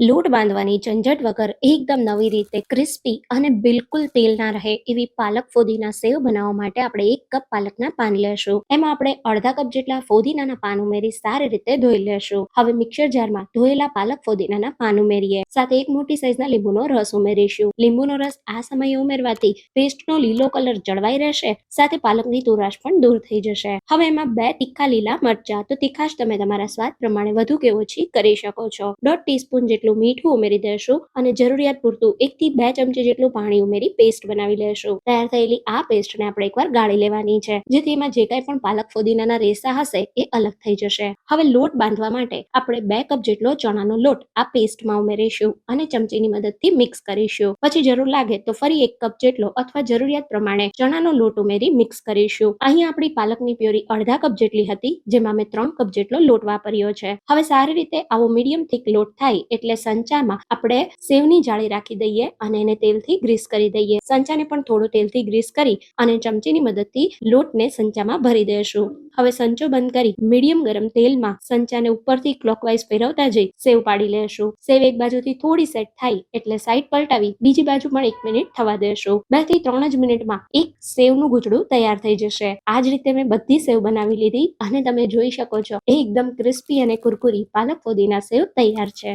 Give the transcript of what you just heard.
લોટ બાંધવાની ઝંઝટ વગર એકદમ નવી રીતે ક્રિસ્પી અને બિલકુલ તેલ ના રહે એવી પાલક ફોદીના સેવ બનાવવા માટે આપણે એક કપ પાલકના પાન લેશું. એમાં આપણે અડધા કપ જેટલા ફોદીનાના પાન ઉમેરી સારી રીતે ધોઈ લેશું. હવે મિક્સર જારમાં ધોયેલા પાલક ફોદીનાના પાન ઉમેરીએ. સાથે એક મોટી સાઈઝના લીંબુનો રસ ઉમેરીશું. લીંબુનો રસ આ સમયે ઉમેરવાથી પેસ્ટનો લીલો કલર જળવાઈ રહેશે, સાથે પાલકની તુરાશ પણ દૂર થઈ જશે. હવે એમાં બે તીખા લીલા મરચા. તો તીખાશ તમે તમારા સ્વાદ પ્રમાણે વધુ કે ઓછી કરી શકો છો. દોઢ ટીસ્પૂન જેટલું મીઠું ઉમેરી દેશું અને જરૂરિયાત પૂરતું એક થી બે ચમચી જેટલું પાણી ઉમેરી પેસ્ટ બનાવી લેશું. તૈયાર થયેલી આ પેસ્ટને આપણે એકવાર ગાળી લેવાની છે, જેથી એમાં જે કાંઈ પણ પાલક ફોદીનાના રેસા હશે એ અલગ થઈ જશે. હવે લોટ બાંધવા માટે આપણે બે કપ જેટલો ચણાનો લોટ આ પેસ્ટમાં ઉમેરીશું અને ચમચીની મદદથી મિક્સ કરીશું. પછી જરૂર લાગે તો ફરી એક કપ જેટલો અથવા જરૂરિયાત પ્રમાણે ચણાનો લોટ ઉમેરી મિક્સ કરીશું. અહીંયા આપણી પાલકની પ્યોરી અડધા કપ જેટલી હતી, જેમાં મેં ત્રણ કપ જેટલો લોટ વાપર્યો છે. હવે સારી રીતે આવો મીડિયમ થીક લોટ થાય એટલે સંચામાં આપણે સેવની જાળી રાખી દઈએ અને એને તેલથી ગ્રીસ કરી દઈએ. સંચાને પણ થોડું તેલથી ગ્રીસ કરી અને ચમચીની મદદથી લોટને સંચામાં ભરી દેશું હવે સંચો બંધ કરી મીડિયમ ગરમ તેલમાં સંચાને ઉપરથી ક્લોકવાઇઝ ફેરવતા જઈ સેવ પાડી લેશું. સેવ એક બાજુથી થોડી સેટ થાય એટલે સાઈડ પલટાવી બીજી બાજુ પણ એક મિનિટ થવા દેશું. બેથી ત્રણ જ મિનિટમાં એક સેવનું ગુચડું તૈયાર થઈ જશે. આ જ રીતે મેં બધી સેવ બનાવી લીધી અને તમે જોઈ શકો છો એકદમ ક્રિસ્પી અને કુરકુરી પાલક ફોદીના સેવ તૈયાર છે.